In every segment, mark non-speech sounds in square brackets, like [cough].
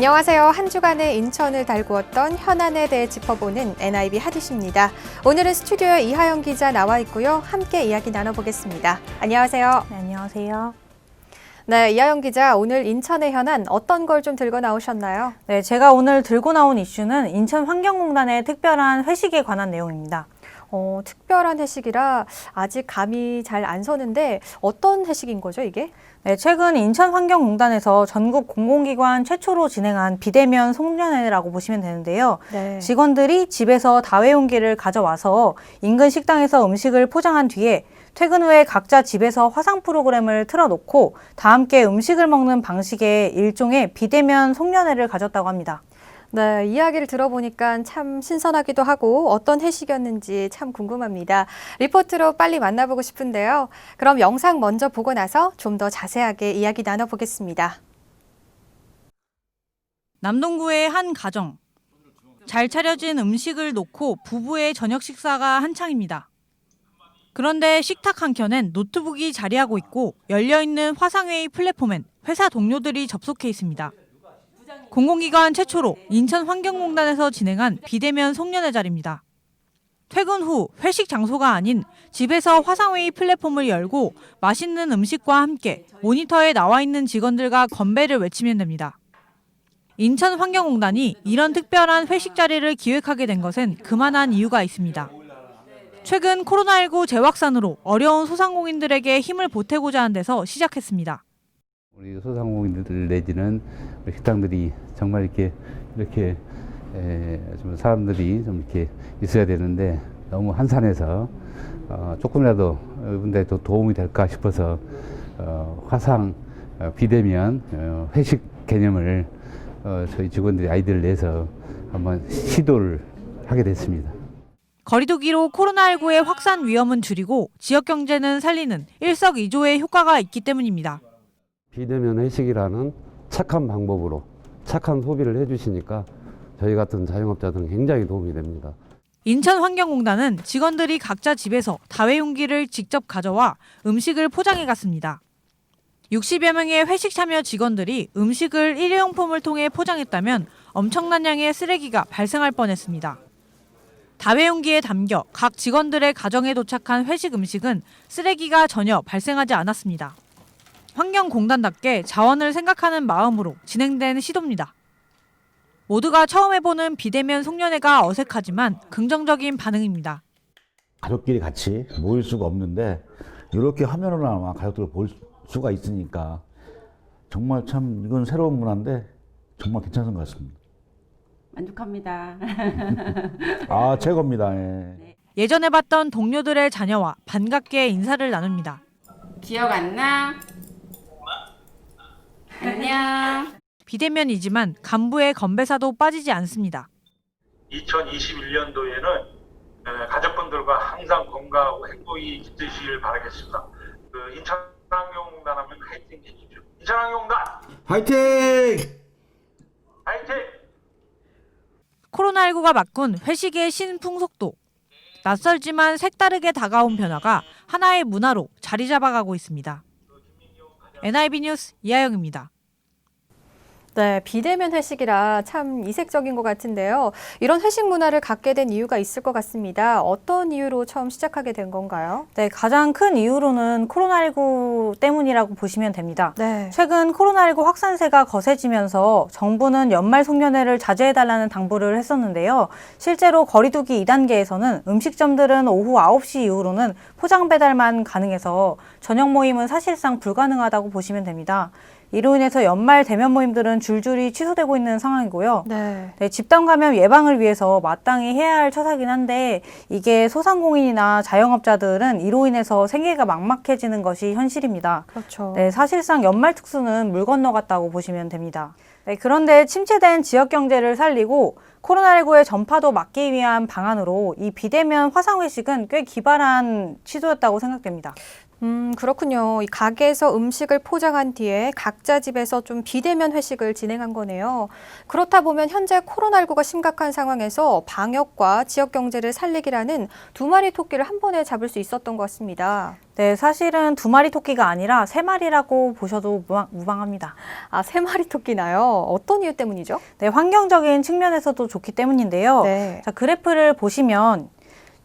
안녕하세요. 한 주간의 인천을 달구었던 현안에 대해 짚어보는 NIB 하디슈입니다. 오늘은 스튜디오에 이하영 기자 나와 있고요. 함께 이야기 나눠보겠습니다. 안녕하세요. 네, 안녕하세요. 네, 이하영 기자, 오늘 인천의 현안 어떤 걸 좀 들고 나오셨나요? 네, 제가 오늘 들고 나온 이슈는 인천 환경공단의 특별한 회식에 관한 내용입니다. 어, 특별한 회식이라 아직 감이 잘 안 서는데 어떤 회식인 거죠, 이게? 네, 최근 인천환경공단에서 전국 공공기관 최초로 진행한 비대면 송년회라고 보시면 되는데요. 네. 직원들이 집에서 다회용기를 가져와서 인근 식당에서 음식을 포장한 뒤에 퇴근 후에 각자 집에서 화상 프로그램을 틀어놓고 다 함께 음식을 먹는 방식의 일종의 비대면 송년회를 가졌다고 합니다. 네, 이야기를 들어보니까 참 신선하기도 하고 어떤 회식이었는지 참 궁금합니다. 리포트로 빨리 만나보고 싶은데요. 그럼 영상 먼저 보고 나서 좀 더 자세하게 이야기 나눠보겠습니다. 남동구의 한 가정. 잘 차려진 음식을 놓고 부부의 저녁 식사가 한창입니다. 그런데 식탁 한켠엔 노트북이 자리하고 있고 열려있는 화상회의 플랫폼엔 회사 동료들이 접속해 있습니다. 공공기관 최초로 인천환경공단에서 진행한 비대면 송년회 자리입니다. 퇴근 후 회식 장소가 아닌 집에서 화상회의 플랫폼을 열고 맛있는 음식과 함께 모니터에 나와 있는 직원들과 건배를 외치면 됩니다. 인천환경공단이 이런 특별한 회식 자리를 기획하게 된 것은 그만한 이유가 있습니다. 최근 코로나19 재확산으로 어려운 소상공인들에게 힘을 보태고자 한 데서 시작했습니다. 우리 소상공인들 내지는 식당들이 정말 이렇게 이렇게 에, 좀 사람들이 좀 이렇게 있어야 되는데 너무 한산해서 어, 조금이라도 이분들 도 도움이 될까 싶어서 어, 화상 어, 비대면 어, 회식 개념을 어, 저희 직원들이 아이디어를 내서 한번 시도를 하게 됐습니다. 거리두기로 코로나19의 확산 위험은 줄이고 지역 경제는 살리는 일석이조의 효과가 있기 때문입니다. 비대면 회식이라는 착한 방법으로 착한 소비를 해주시니까 저희 같은 자영업자들은 굉장히 도움이 됩니다. 인천환경공단은 직원들이 각자 집에서 다회용기를 직접 가져와 음식을 포장해 갔습니다. 60여 명의 회식 참여 직원들이 음식을 일회용품을 통해 포장했다면 엄청난 양의 쓰레기가 발생할 뻔했습니다. 다회용기에 담겨 각 직원들의 가정에 도착한 회식 음식은 쓰레기가 전혀 발생하지 않았습니다. 환경공단답게 자원을 생각하는 마음으로 진행된 시도입니다. 모두가 처음 해보는 비대면 송년회가 어색하지만 긍정적인 반응입니다. 가족끼리 같이 모일 수가 없는데 이렇게 화면으로나마 가족들을 볼 수가 있으니까 정말 참 이건 새로운 문화인데 정말 괜찮은 것 같습니다. 만족합니다. [laughs] 아 최고입니다. 예. 예전에 봤던 동료들의 자녀와 반갑게 인사를 나눕니다. 기억 안 나? 안녕. 비대면이지만 간부의 건배사도 빠지지 않습니다. 2021년도에는 가족분들과 항상 건강하고 행복이 깃드시길 바라겠습니다. 그 인천환경공단 하면 화이팅 해주십시오. 인천환경공단 화이팅! 화이팅! 코로나19가 바꾼 회식의 신풍속도. 낯설지만 색다르게 다가온 변화가 하나의 문화로 자리 잡아가고 있습니다. NIB 뉴스 이하영입니다. 네, 비대면 회식이라 참 이색적인 것 같은데요. 이런 회식 문화를 갖게 된 이유가 있을 것 같습니다. 어떤 이유로 처음 시작하게 된 건가요? 네, 가장 큰 이유로는 코로나19 때문이라고 보시면 됩니다. 네. 최근 코로나19 확산세가 거세지면서 정부는 연말 송년회를 자제해달라는 당부를 했었는데요. 실제로 거리두기 2단계에서는 음식점들은 오후 9시 이후로는 포장 배달만 가능해서 저녁 모임은 사실상 불가능하다고 보시면 됩니다. 이로 인해서 연말 대면 모임들은 줄줄이 취소되고 있는 상황이고요. 네. 네, 집단 감염 예방을 위해서 마땅히 해야 할 처사긴 한데 이게 소상공인이나 자영업자들은 이로 인해서 생계가 막막해지는 것이 현실입니다. 그렇죠. 네, 사실상 연말 특수는 물 건너갔다고 보시면 됩니다. 네, 그런데 침체된 지역 경제를 살리고 코로나19의 전파도 막기 위한 방안으로 이 비대면 화상 회식은 꽤 기발한 시도였다고 생각됩니다. 음, 그렇군요. 이 가게에서 음식을 포장한 뒤에 각자 집에서 좀 비대면 회식을 진행한 거네요. 그렇다 보면 현재 코로나19가 심각한 상황에서 방역과 지역 경제를 살리기라는 두 마리 토끼를 한 번에 잡을 수 있었던 것 같습니다. 네, 사실은 두 마리 토끼가 아니라 세 마리라고 보셔도 무방, 무방합니다. 아, 세 마리 토끼나요? 어떤 이유 때문이죠? 네, 환경적인 측면에서도 좋기 때문인데요. 네. 자, 그래프를 보시면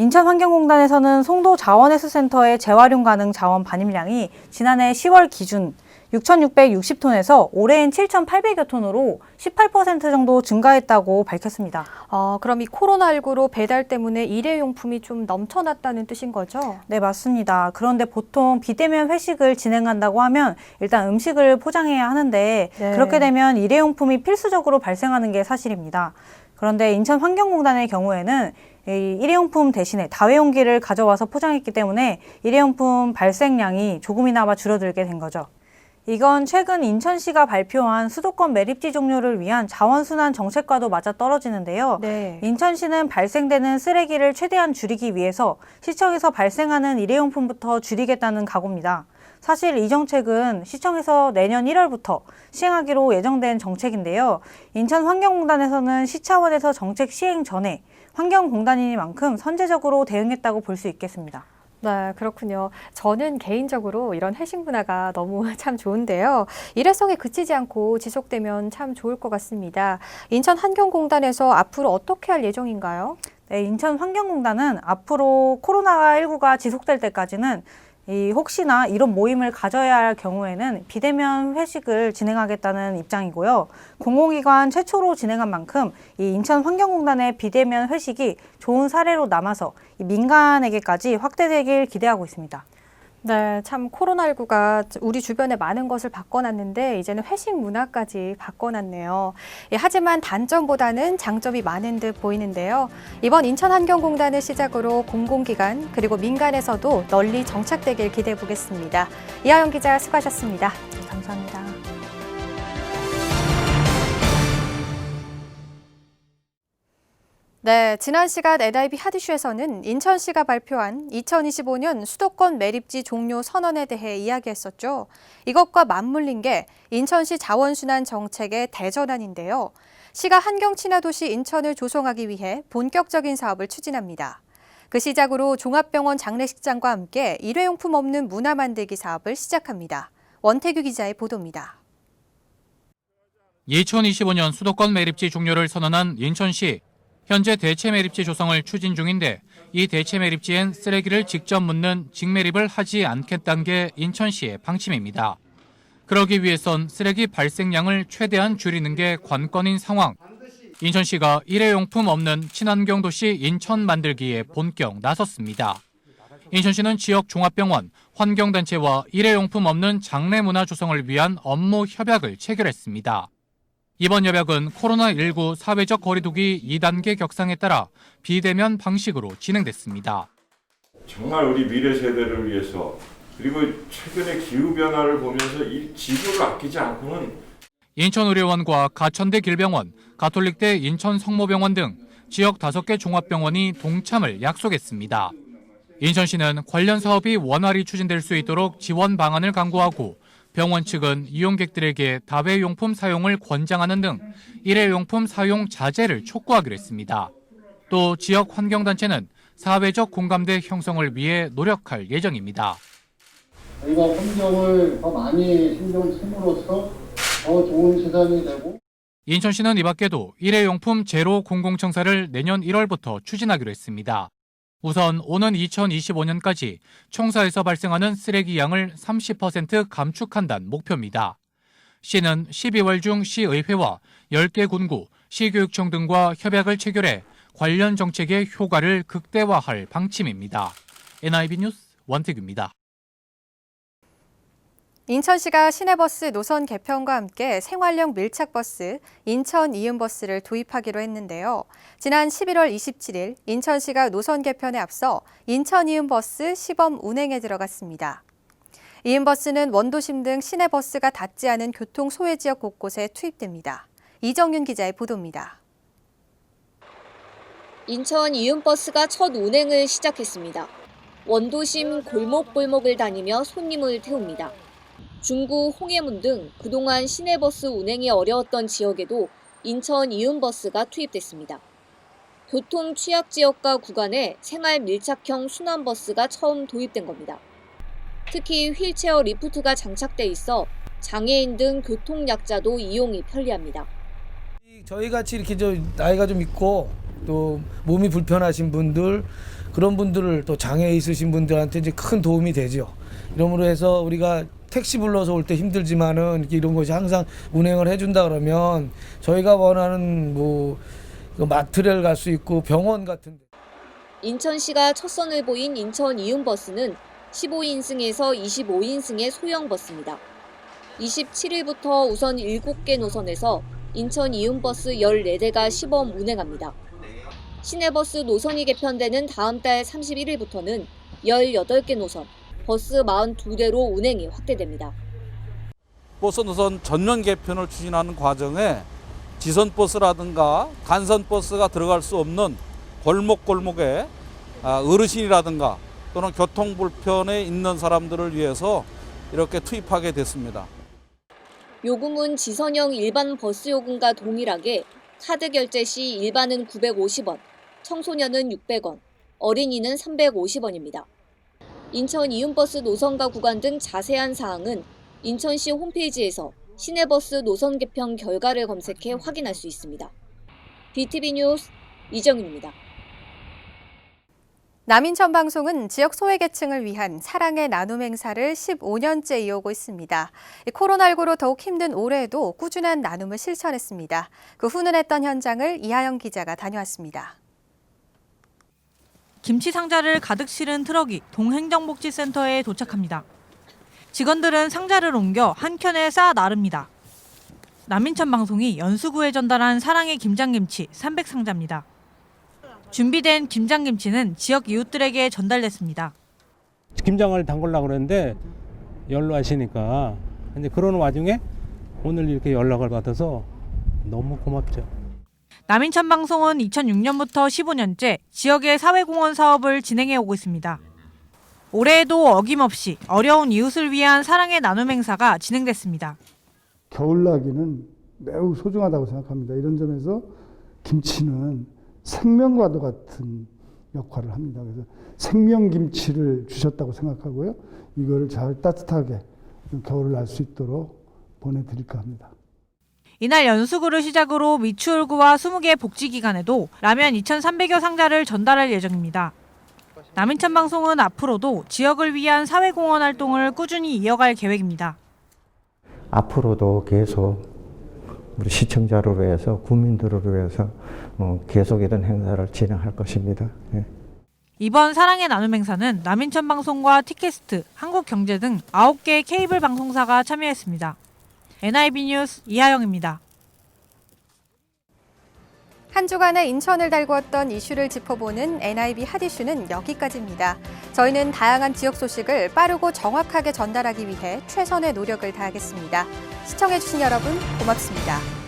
인천환경공단에서는 송도 자원회수센터의 재활용 가능 자원 반입량이 지난해 10월 기준 6,660톤에서 올해엔 7,800여 톤으로 18% 정도 증가했다고 밝혔습니다. 아, 그럼 이 코로나19로 배달 때문에 일회용품이 좀 넘쳐났다는 뜻인 거죠? 네, 맞습니다. 그런데 보통 비대면 회식을 진행한다고 하면 일단 음식을 포장해야 하는데 네. 그렇게 되면 일회용품이 필수적으로 발생하는 게 사실입니다. 그런데 인천환경공단의 경우에는 이 일회용품 대신에 다회용기를 가져와서 포장했기 때문에 일회용품 발생량이 조금이나마 줄어들게 된 거죠. 이건 최근 인천시가 발표한 수도권 매립지 종료를 위한 자원순환 정책과도 맞아 떨어지는데요. 네. 인천시는 발생되는 쓰레기를 최대한 줄이기 위해서 시청에서 발생하는 일회용품부터 줄이겠다는 각오입니다. 사실 이 정책은 시청에서 내년 1월부터 시행하기로 예정된 정책인데요. 인천환경공단에서는 시 차원에서 정책 시행 전에 환경공단이니만큼 선제적으로 대응했다고 볼 수 있겠습니다. 네, 그렇군요. 저는 개인적으로 이런 회식 문화가 너무 [laughs] 참 좋은데요. 일회성에 그치지 않고 지속되면 참 좋을 것 같습니다. 인천 환경공단에서 앞으로 어떻게 할 예정인가요? 네, 인천 환경공단은 앞으로 코로나19가 지속될 때까지는 이 혹시나 이런 모임을 가져야 할 경우에는 비대면 회식을 진행하겠다는 입장이고요. 공공기관 최초로 진행한 만큼 이 인천 환경공단의 비대면 회식이 좋은 사례로 남아서 이 민간에게까지 확대되길 기대하고 있습니다. 네, 참 코로나19가 우리 주변에 많은 것을 바꿔놨는데 이제는 회식 문화까지 바꿔놨네요. 예, 하지만 단점보다는 장점이 많은 듯 보이는데요. 이번 인천환경공단을 시작으로 공공기관 그리고 민간에서도 널리 정착되길 기대해 보겠습니다. 이하영 기자 수고하셨습니다. 네, 감사합니다. 네, 지난 시간 NIB 하디슈에서는 인천시가 발표한 2025년 수도권 매립지 종료 선언에 대해 이야기했었죠. 이것과 맞물린 게 인천시 자원순환 정책의 대전환인데요. 시가 환경 친화 도시 인천을 조성하기 위해 본격적인 사업을 추진합니다. 그 시작으로 종합병원 장례식장과 함께 일회용품 없는 문화 만들기 사업을 시작합니다. 원태규 기자의 보도입니다. 2025년 수도권 매립지 종료를 선언한 인천시. 현재 대체 매립지 조성을 추진 중인데 이 대체 매립지엔 쓰레기를 직접 묻는 직매립을 하지 않겠다는 게 인천시의 방침입니다. 그러기 위해선 쓰레기 발생량을 최대한 줄이는 게 관건인 상황. 인천시가 일회용품 없는 친환경 도시 인천 만들기에 본격 나섰습니다. 인천시는 지역 종합병원, 환경단체와 일회용품 없는 장례문화 조성을 위한 업무 협약을 체결했습니다. 이번 협약은 코로나19 사회적 거리두기 2단계 격상에 따라 비대면 방식으로 진행됐습니다. 정말 우리 미래 세대를 위해서 그리고 최근의 기후 변화를 보면서 이 지구를 아끼지 않고는 인천의료원과 가천대 길병원, 가톨릭대 인천 성모병원 등 지역 5개 종합병원이 동참을 약속했습니다. 인천시는 관련 사업이 원활히 추진될 수 있도록 지원 방안을 강구하고 병원 측은 이용객들에게 다회용품 사용을 권장하는 등 일회용품 사용 자제를 촉구하기로 했습니다. 또 지역 환경단체는 사회적 공감대 형성을 위해 노력할 예정입니다. 저희가 환경을 더 많이 신경 쓰므로써 더 좋은 세상이 되고 인천시는 이 밖에도 일회용품 제로 공공청사를 내년 1월부터 추진하기로 했습니다. 우선 오는 2025년까지 청사에서 발생하는 쓰레기 양을 30% 감축한다는 목표입니다. 시는 12월 중 시의회와 10개 군구, 시교육청 등과 협약을 체결해 관련 정책의 효과를 극대화할 방침입니다. NIB 뉴스 원태규입니다. 인천시가 시내버스 노선 개편과 함께 생활형 밀착버스 인천 이음버스를 도입하기로 했는데요. 지난 11월 27일 인천시가 노선 개편에 앞서 인천 이음버스 시범 운행에 들어갔습니다. 이음버스는 원도심 등 시내버스가 닿지 않은 교통 소외 지역 곳곳에 투입됩니다. 이정윤 기자의 보도입니다. 인천 이음버스가 첫 운행을 시작했습니다. 원도심 골목골목을 다니며 손님을 태웁니다. 중구, 홍해문 등 그동안 시내버스 운행이 어려웠던 지역에도 인천 이음버스가 투입됐습니다. 교통 취약 지역과 구간에 생활 밀착형 순환버스가 처음 도입된 겁니다. 특히 휠체어 리프트가 장착돼 있어 장애인 등 교통 약자도 이용이 편리합니다. 저희 같이 이렇게 저 나이가 좀 있고 또 몸이 불편하신 분들 그런 분들을 또 장애 있으신 분들한테 이제 큰 도움이 되죠. 이러므로 해서 우리가 택시 불러서 올 때 힘들지만은 이런 것이 항상 운행을 해준다 그러면 저희가 원하는 뭐그 마트를 갈 수 있고 병원 같은 데. 인천시가 첫 선을 보인 인천 이음버스는 15인승에서 25인승의 소형 버스입니다. 27일부터 우선 7개 노선에서 인천 이음버스 14대가 시범 운행합니다. 시내버스 노선이 개편되는 다음 달 31일부터는 18개 노선, 버스 42대로 운행이 확대됩니다. 버스 노선 전면 개편을 추진하는 과정에 지선 버스라든가 간선 버스가 들어갈 수 없는 골목 골목에 아, 어르신이라든가 또는 교통 불편에 있는 사람들을 위해서 이렇게 투입하게 됐습니다. 요금은 지선형 일반 버스 요금과 동일하게 카드 결제 시 일반은 950원, 청소년은 600원, 어린이는 350원입니다. 인천 이음버스 노선과 구간 등 자세한 사항은 인천시 홈페이지에서 시내버스 노선 개편 결과를 검색해 확인할 수 있습니다. BTV 뉴스 이정입니다. 남인천 방송은 지역 소외계층을 위한 사랑의 나눔 행사를 15년째 이어오고 있습니다. 코로나19로 더욱 힘든 올해에도 꾸준한 나눔을 실천했습니다. 그 훈훈했던 현장을 이하영 기자가 다녀왔습니다. 김치 상자를 가득 실은 트럭이 동행정복지센터에 도착합니다. 직원들은 상자를 옮겨 한 켠에 쌓아 나릅니다. 남인천 방송이 연수구에 전달한 사랑의 김장김치 300상자입니다. 준비된 김장김치는 지역 이웃들에게 전달됐습니다. 김장을 담글려고 그랬는데 연락하시니까 이제 그런 와중에 오늘 이렇게 연락을 받아서 너무 고맙죠. 남인천 방송은 2006년부터 15년째 지역의 사회공헌 사업을 진행해 오고 있습니다. 올해에도 어김없이 어려운 이웃을 위한 사랑의 나눔 행사가 진행됐습니다. 겨울나기는 매우 소중하다고 생각합니다. 이런 점에서 김치는 생명과도 같은 역할을 합니다. 그래서 생명 김치를 주셨다고 생각하고요. 이거를 잘 따뜻하게 겨울을 날 수 있도록 보내드릴까 합니다. 이날 연수구를 시작으로 미추홀구와 20개 복지기관에도 라면 2,300여 상자를 전달할 예정입니다. 남인천 방송은 앞으로도 지역을 위한 사회공헌 활동을 꾸준히 이어갈 계획입니다. 앞으로도 계속 우리 시청자를 위해서 국민들을 위해서 어, 계속 이런 행사를 진행할 것입니다. 예. 이번 사랑의 나눔 행사는 남인천 방송과 티캐스트, 한국경제 등 9개 케이블 방송사가 참여했습니다. NIB 뉴스 이하영입니다. 한 주간의 인천을 달구었던 이슈를 짚어보는 NIB 핫이슈는 여기까지입니다. 저희는 다양한 지역 소식을 빠르고 정확하게 전달하기 위해 최선의 노력을 다하겠습니다. 시청해주신 여러분 고맙습니다.